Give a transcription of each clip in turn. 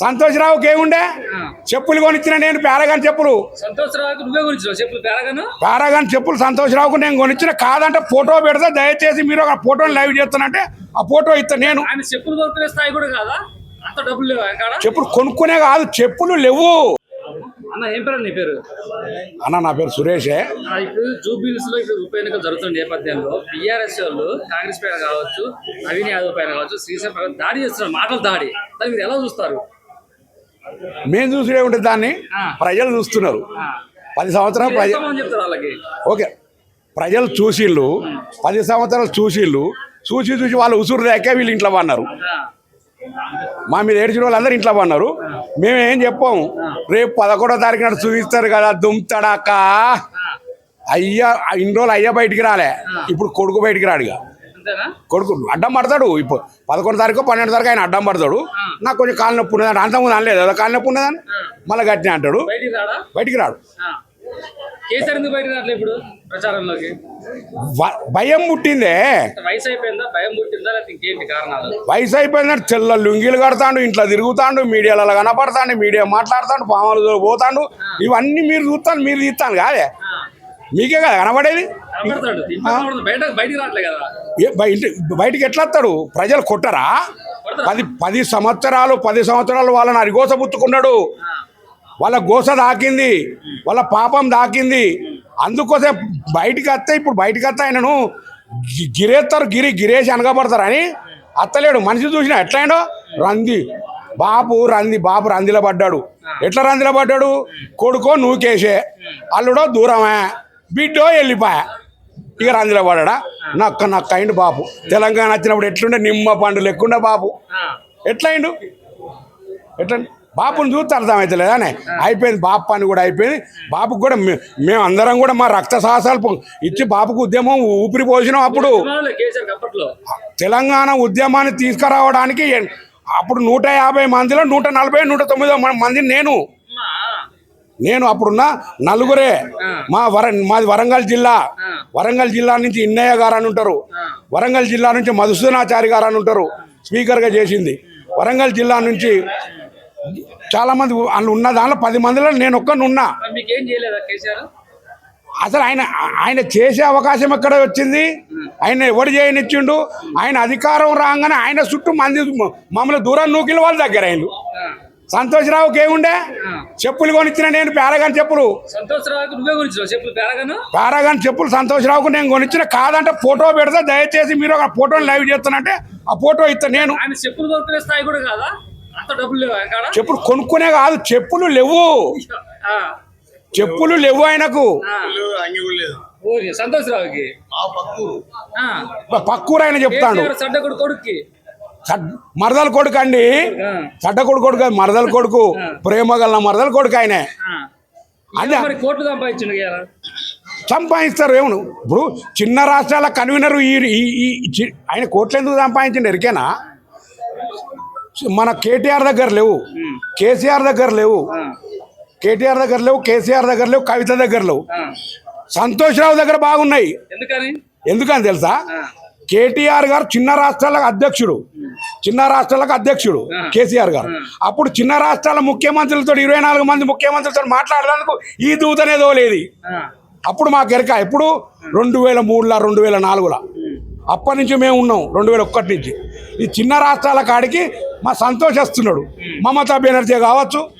సంతోష్రావుకి ఏముండే? చెప్పులు కొనిచ్చిన నేను పేరగాని చెప్పులు. సంతోషరావుకి నువ్వే చెప్పులు పేరగాను? పేరగాని చెప్పులు సంతోష్రావుకు నేను కొనిచ్చిన కాదంటే ఫోటో పెడితే దయచేసి మీరు ఒక ఫోటోని లైవ్ చేస్తానంటే ఆ ఫోటో ఇస్తా నేను. ఆయన చెప్పులు కొనుక్కునే స్థాయి కూడా కాదా? అంత డబ్బులు లేవు చెప్పులు కొనుక్కునే కాదు చెప్పులు లేవు. అన్న ఏం పేరు నీ పేరు? అన్న నా పేరు సురేషే. ఇప్పుడు జూబిల్స్లో ఇప్పుడు ఉప ఎన్నికలు జరుగుతున్న నేపథ్యంలో. బీఆర్ఎస్ వాళ్ళు కాంగ్రెస్ పైన కావచ్చు నవీన్ యాదవ్ పైన కావచ్చు శ్రీశైలం దాడి చేస్తున్నారు మాటలు దాడి. దాన్ని మీరు ఎలా చూస్తారు? మేము చూసుడే ఉంటుంది దాన్ని. ప్రజలు చూస్తున్నారు. పది సంవత్సరాలు మీరు ఏం ప్రజ సమాధానం చెప్తారు వాళ్ళకి. ఓకే. ప్రజలు చూసిళ్ళు పది సంవత్సరాలు చూసిళ్ళు చూసి చూసి వాళ్ళు ఉసురు లేక వీళ్ళు ఇంట్లో పన్నారు మా మీద ఏడ్చిన వాళ్ళందరూ ఇంట్లో పన్నారు మేము ఏం చెప్పాము? రేపు పదకొండో తారీఖు నాడు చూపిస్తారు కదా దుమ్తడాక. అయ్యా ఇన్ని రోజులు అయ్యా బయటికి రాలే. ఇప్పుడు కొడుకు బయటికి రాడుగా కొడుకు అడ్డం పడతాడు. ఇప్పుడు పదకొండు తారీఖు పన్నెండు తారీఖు ఆయన అడ్డం పడతాడు. నాకు కొంచెం కాలు నొప్పి ఉన్నదని అంతకుముందు అనలేదు. కదా కాలు నొప్పి ఉన్నదని మళ్ళీ గట్టిన అంటాడు. బయటికి రాడా. కేసీఆర్ ఎందుకు రావట్లేదు ఇప్పుడు ప్రచారంలోకి? భయం పుట్టిందే. వయసు అయిపోయిందా? భయం పుట్టిందా? లేకపోతే ఇంకేంటి కారణాలు? వయసు అయిపోయిందంటే తెల్ల లుంగీలు కడతాడు ఇంట్లో తిరుగుతాడు మీడియాలలో కనపడతాడు మీడియా మాట్లాడతాడు పాములు పోతాడు. ఇవన్నీ మీరు చూస్తాను మీరు తీస్తాను కాదే. మీకే కదా కనబడేది బయటికి రావట్లేదు కదా. బయటికి ఎట్లా వస్తాడు ప్రజలు కొట్టరా? పది పది సంవత్సరాలు పది సంవత్సరాలు వాళ్ళని అరిగోసబుచ్చుకున్నాడు ఆ, వాళ్ళ గోస దాకింది. వాళ్ళ పాపం దాకింది. అందుకోసం బయటికి వస్తే ఇప్పుడు బయటికి వస్తే ఆయనను గిరేస్తారు గిరి గిరేసి అనగబడతారని అత్తలేడు. మనిషి చూసినా ఎట్లయిండో? రంది. బాబు రంది బాబు రందిలో పడ్డాడు. ఎట్లా రందిలో పడ్డాడు? కొడుకో నూకేసే. అల్లుడో దూరమే. బిడ్డో వెళ్ళిపోయా ఇక రందిలో పడ్డా నక్క నక్క అయిండు బాబు తెలంగాణ వచ్చినప్పుడు ఎట్లుండే? నిమ్మ పండు లెక్కుండే బాబు ఆ, ఎట్లయిండు? ఎట్లా? బాబుని చూస్తే అర్థమవుతలేదానే అయిపోయింది బాబు పని కూడా అయిపోయింది. బాబుకు కూడా మేము అందరం కూడా మా రక్త సాహసాలు ఇచ్చి బాబుకు ఉద్యమం ఊపిరి పోసినాం అప్పుడు. తెలంగాణ ఉద్యమాన్ని తీసుకురావడానికి అప్పుడు నూట యాభై మందిలో నూట నలభై నూట తొమ్మిది మంది నేను. నేను అప్పుడున్న నలుగురే. మా వర మాది వరంగల్ జిల్లా. వరంగల్ జిల్లా నుంచి ఇన్నయ్య గారు అని ఉంటారు. వరంగల్ జిల్లా నుంచి మధుసూదనాచారి గారు అని ఉంటారు. స్పీకర్గా చేసింది. వరంగల్ జిల్లా నుంచి చాలా మంది వాళ్ళు ఉన్న దానిలో పది మందిలో నేను ఒక్కని ఉన్నా. మరి మీకేం చేయలేదా కేసీఆర్? అసలు ఆయన ఆయన చేసే అవకాశం ఎక్కడ వచ్చింది? ఆయన ఎవడు చేయనిచ్చిండు? ఆయన అధికారం రాగానే ఆయన చుట్టూ మంది మమ్మల్ని దూరం నూకిల వాళ్ళ దగ్గర అయిండు. సంతోష్రావుకి ఏముండే. చెప్పులు కొనిచ్చిన నేను పేరగాని చెప్పులు. సంతోషరావుకి నువ్వే చెప్పులు పేరగాను? పారాగాని చెప్పులు సంతోషరావుకు నేను కొనిచ్చిన కాదంటే ఫోటో పెడితే దయచేసి మీరు ఒక ఫోటోని లైవ్ చేస్తానంటే ఆ ఫోటో ఇస్తా నేను. ఆయన చెప్పులు కొనుక్కునే స్థాయి కూడా కాదా? అంత డబ్బులు లేవు చెప్పులు కొనుక్కునే కాదు చెప్పులు లేవు. ఆ, చెప్పులు లేవు ఆయనకు. సంతోషరావుకి. పక్కూరు. ఆయన చెప్తాడు. కొడుక్కి. మరదల కొడుకు అండి. చడ్డ కొడుకు కొడుకు మరదల కొడుకు. ప్రేమ గల మరదల కొడుకు ఆయనే. అదే. కోట్లు సంపాదించిండు. సంపాదిస్తారు ఏమను ఇప్పుడు చిన్న రాష్ట్రాల కన్వీనర్ ఈ ఆయన కోట్లు ఎందుకు సంపాదించండి ఎరికేనా? మన కేటీఆర్ దగ్గర లేవు. కేసీఆర్ దగ్గర లేవు. కేటీఆర్ దగ్గర లేవు కేసీఆర్ దగ్గర లేవు కవిత దగ్గర లేవు. సంతోష్రావు దగ్గర బాగున్నాయి. ఎందుకని? ఎందుకని తెలుసా? కేటీఆర్ గారు చిన్న రాష్ట్రాలకు అధ్యక్షుడు. చిన్న రాష్ట్రాలకు అధ్యక్షుడు కేసీఆర్ గారు. అప్పుడు చిన్న రాష్ట్రాల ముఖ్యమంత్రులతో ఇరవై నాలుగు మంది ముఖ్యమంత్రులతో మాట్లాడడానికి ఈ దూతనే తోలేది. ఆ, అప్పుడు మాకు ఎరక ఎప్పుడు? రెండు వేల మూడులో రెండు వేల నాలుగులో. అప్పటి నుంచి మేము ఉన్నాం రెండు వేల ఒక్కటి నుంచి. ఈ చిన్న రాష్ట్రాల కాడికి మా సంతోషిస్తున్నాడు మమతా బెనర్జీ కావచ్చు.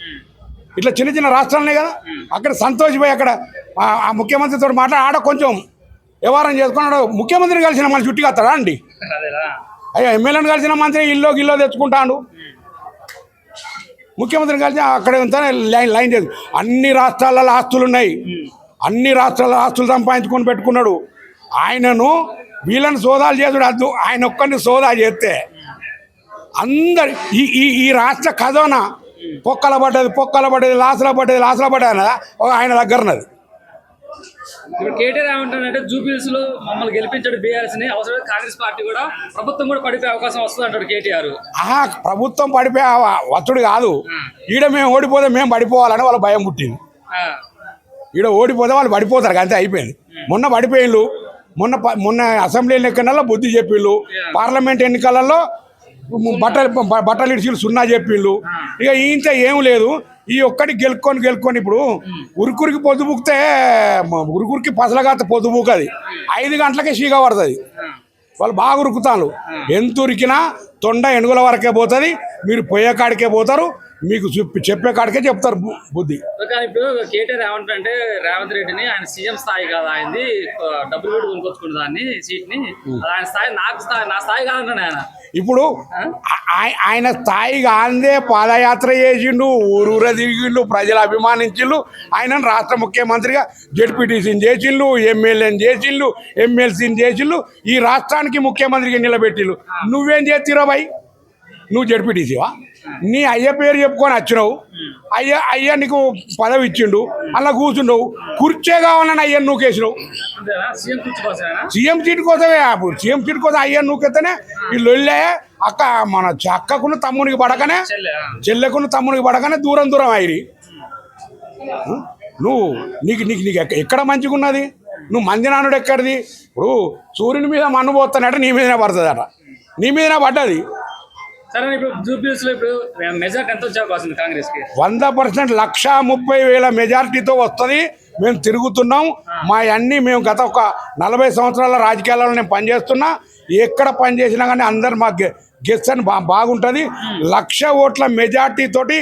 ఇట్లా చిన్న చిన్న రాష్ట్రాలనే కదా. అక్కడ సంతోష్ పోయి అక్కడ ఆ- ఆ ముఖ్యమంత్రితో మాట్లాడి ఆడ కొంచెం వ్యవహారం చేసుకున్నాడు. ముఖ్యమంత్రిని కలిసిన మళ్ళీ చుట్టి వస్తాడా అండి? అయ్యా ఎమ్మెల్యేని కలిసిన మంత్రి ఇల్లో గిల్లో తెచ్చుకుంటాడు. ముఖ్యమంత్రిని కలిసి అక్కడ ఉంటే లైన్ లైన్ చేసి అన్ని రాష్ట్రాలలో ఆస్తులు ఉన్నాయి. అన్ని రాష్ట్రాల ఆస్తులు సంపాదించుకొని పెట్టుకున్నాడు. ఆయనను వీళ్ళని సోదాలు చేసుడు అద్దు ఆయన ఒక్కరిని సోదా చేస్తే అందరి ఈ ఈ ఈ రాష్ట్ర ఖజానా పొక్కల పడ్డది పొక్కల పడ్డది లాసల పడ్డది లాసల పడ్డది ఒక ఆయన దగ్గర ఉన్నది. ఇప్పుడు కేటీఆర్ ఏమంటాడంటే జూబిల్స్లో మమ్మల్ని గెలిపించాడు బీఆర్ఎస్ని అవసరం కాంగ్రెస్ పార్టీ కూడా ప్రభుత్వం కూడా పడిపోయే అవకాశం వస్తుంది అంటాడు కేటీఆర్. ఆహా ప్రభుత్వం పడిపోయే వత్తుడు కాదు. ఈడ మేము ఓడిపోతే మేము పడిపోవాలని వాళ్ళ భయం పుట్టింది. ఈడ ఓడిపోతే వాళ్ళు పడిపోతారు అంతే అయిపోయింది. మొన్న పడిపోయిళ్ళు మొన్న మొన్న అసెంబ్లీ ఎన్నికలలో బుద్ధి చెప్పిళ్ళు. పార్లమెంట్ ఎన్నికలలో బట్టలు బట్టలు ఇడిచి సున్నా చెప్పిండు ఇక ఈంత ఏం లేదు. ఈ ఒక్కటి గెలుక్కొని గెలుక్కొని ఇప్పుడు ఉరుకురికి పొద్దుబుక్తే ఉరుకురికి పసలగాత పొద్దుబుకది ఐదు గంటలకే చీగా పడుతుంది. వాళ్ళు బాగా ఉరుకుతాను ఎంత ఉరికినా తొండ ఎనుగుల వరకే పోతుంది. మీరు పోయే కాడికే పోతారు. మీకు చెప్పి చెప్పే కాడికే చెప్తారు బుద్ధి. కానీ ఇప్పుడు కేటీఆర్ ఏమంటారంటే రేవంత్ రెడ్డిని ఆయన సీఎం స్థాయి కాదు. ఆయనది డబ్బులు పెట్టి కొనుక్కొచ్చుకున్న దాన్ని సీట్ని ఆయన స్థాయి నాకు స్థాయి నా స్థాయి కాదంటాడు ఆయన. ఇప్పుడు ఆయన స్థాయిగా అందే పాదయాత్ర చేసిండు ఊరూర తిరిగిండు ప్రజలు అభిమానించిండు. ఆయనను రాష్ట్ర ముఖ్యమంత్రిగా జడ్పీటీసీని చేసిండు ఎమ్మెల్యేని చేసిండు ఎమ్మెల్సీని చేసిండు ఈ రాష్ట్రానికి ముఖ్యమంత్రిగా నిలబెట్టిండు. నువ్వేం చేతిరా బాయ్ నువ్వు జడ్పీటీసీవా? నీ అయ్య పేరు చెప్పుకొని వచ్చినావు. అయ్య అయ్య నీకు పదవి ఇచ్చిండు. అలా కూర్చున్నావు కుర్చే కావాలని అయ్యను నూకేసినావు. సీఎం సీట్ కోసమే అప్పుడు సీఎం సీట్ కోసం అయ్యా నూకెత్తనే ఈ లొల్లే అక్క మన చ- అక్కకును తమ్మునికి పడకనే చెల్లె ఆ. చెల్లెకును తమ్మునికి పడకనే దూరం దూరం అయిరి నువ్వు నీకు నీకు నీకు ఎక్క- ఎక్కడ మంచిగా ఉన్నది నువ్వు మందినానుడు ఎక్కడిది? ఇప్పుడు సూర్యుని మీద మన్ను పోతానట నీ మీదనే పడుతుందట. నీ మీదనే పడ్డది. సరే ఇప్పుడు జూబ్లీస్లో ఇప్పుడు మెజార్టీ ఎంత వచ్చే అవకాశం ఉంది కాంగ్రెస్కి వంద పర్సెంట్ లక్ష ముప్పై వేల మెజారిటీతో వస్తుంది. మేము తిరుగుతున్నాం. మా అన్నీ మేము గత ఒక నలభై సంవత్సరాల రాజకీయాలలో నేను పనిచేస్తున్నా. ఎక్కడ పనిచేసినా కానీ అందరు మా గె గెస్ అని బా బాగుంటుంది. లక్ష ఓట్ల మెజార్టీ తోటి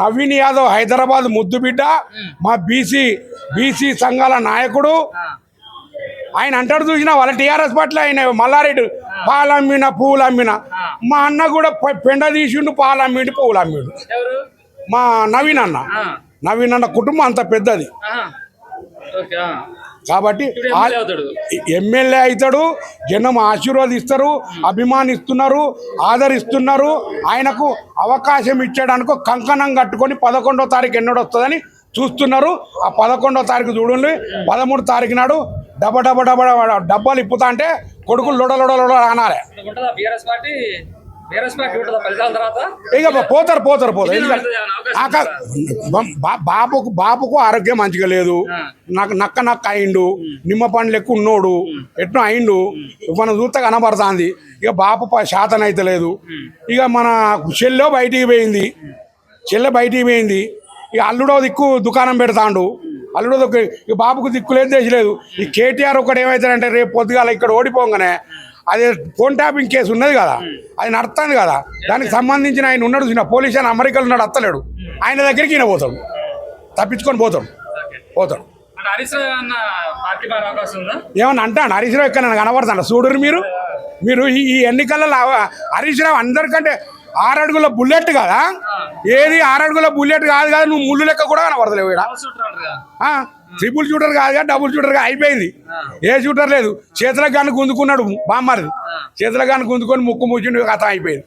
నవీన్ యాదవ్ హైదరాబాద్ ముద్దు బిడ్డ మా బీసీ బీసీ సంఘాల నాయకుడు. ఆయన అంటాడు చూసిన వాళ్ళ టీఆర్ఎస్ పార్టీలో ఆయన మల్లారెడ్డి పాలు అమ్మిన పూలు అమ్మిన మా అన్న కూడా పెండ తీసిండు పాలు అమ్మిండు పూలు అమ్మిండు మా నవీన్ అన్న. నవీన్ అన్న కుటుంబం అంత పెద్దది. కాబట్టి ఎమ్మెల్యే అవుతాడు. జనం ఆశీర్వదిస్తారు అభిమానిస్తున్నారు ఆదరిస్తున్నారు. ఆయనకు అవకాశం ఇచ్చడానికి కంకణం కట్టుకొని పదకొండో తారీఖు ఎన్నడు వస్తుందని చూస్తున్నారు. ఆ పదకొండో తారీఖు చూడండి పదమూడు తారీఖు నాడు డబ్బ డబ్బ డబ్బ డబ్బ డబ్బాలు ఇప్పుతా అంటే కొడుకులు లొడ లొడ లొడ అనాలే ఇక పోతారు పోతారు పోతారు. బాబుకు బాబుకు ఆరోగ్యం మంచిగా లేదు. నాకు నక్క నక్క అయిండు. నిమ్మ పండ్లు ఎక్కువ ఉన్నోడు. ఎట్నో అయిండు. మనం చూస్తే కనబడుతుంది. ఇక బాపు శాతం అయితే లేదు. ఇక మన చెల్లె బయటికి పోయింది. చెల్లె బయటికి పోయింది. ఇక అల్లుడో దిక్కు దుకాణం పెడతాండు. అల్లుడో ఇక బాబుకు దిక్కు లేదు దేశం లేదు ఈ కేటీఆర్ ఒకటి ఏమవుతాడంటే రేపు పొద్దుగాల ఇక్కడ ఓడిపోగానే అదే ఫోన్ ట్యాపింగ్ కేసు ఉన్నది కదా. అది నడుస్తుంది కదా. దానికి సంబంధించిన ఆయన ఉన్నాడు చూసిన పోలీస్ ఆయన అమెరికాలో ఉన్నాడు అత్తలేడు. ఆయన దగ్గరికి ఈయన పోతాడు. తప్పించుకొని పోతాడు. పోతాడు. ఏమన్నా అంటాను హరీష్ రావు ఎక్కడ కనబడతాను చూడరు మీరు? మీరు ఈ ఈ ఎన్నికలలో హరీష్ రావు అందరికంటే ఆరడుగుల బుల్లెట్ కదా? ఏది ఆరడుగుల బుల్లెట్ కాదు కదా నువ్వు ముళ్ళు లెక్క కూడా కనబడతలేవు ఇక్కడ. ట్రిపుల్ షూటర్ కాదుగా డబుల్ షూటర్గా అయిపోయింది. ఏ షూటర్ లేదు. చేతులకు గాను గుందుకున్నాడు బామ్మారిది. చేతులకు గాను గుందుకొని ముక్కు ముచ్చిండు కథ అయిపోయింది.